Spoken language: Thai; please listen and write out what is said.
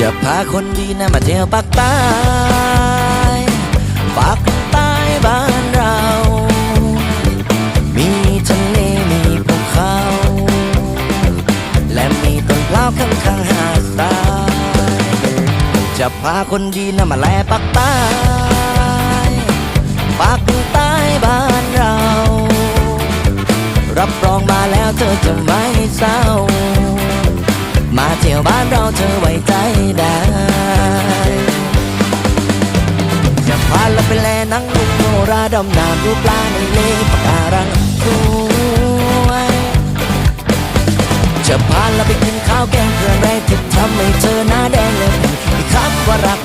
จะพาคนดีนะมาเที่ยวปากใต้ปากใต้บ้านเรา มีทะเลมีภูเขา และมีต้นเปล่าข้างข้างหาดทรายจะพาคนดีนะมาแลปากใต้ปากใต้บ้านเรา รับรองมาแล้วเธอจะไม่เศร้า มาเที่ยวบ้านเราเธอไว้ใจได้จะพาเราไปแลนังลุกโนราดำน้ำดูปลาในเลปะการังสวยจะพาเราไปกินข้าวแกงเผืองแรกลยอี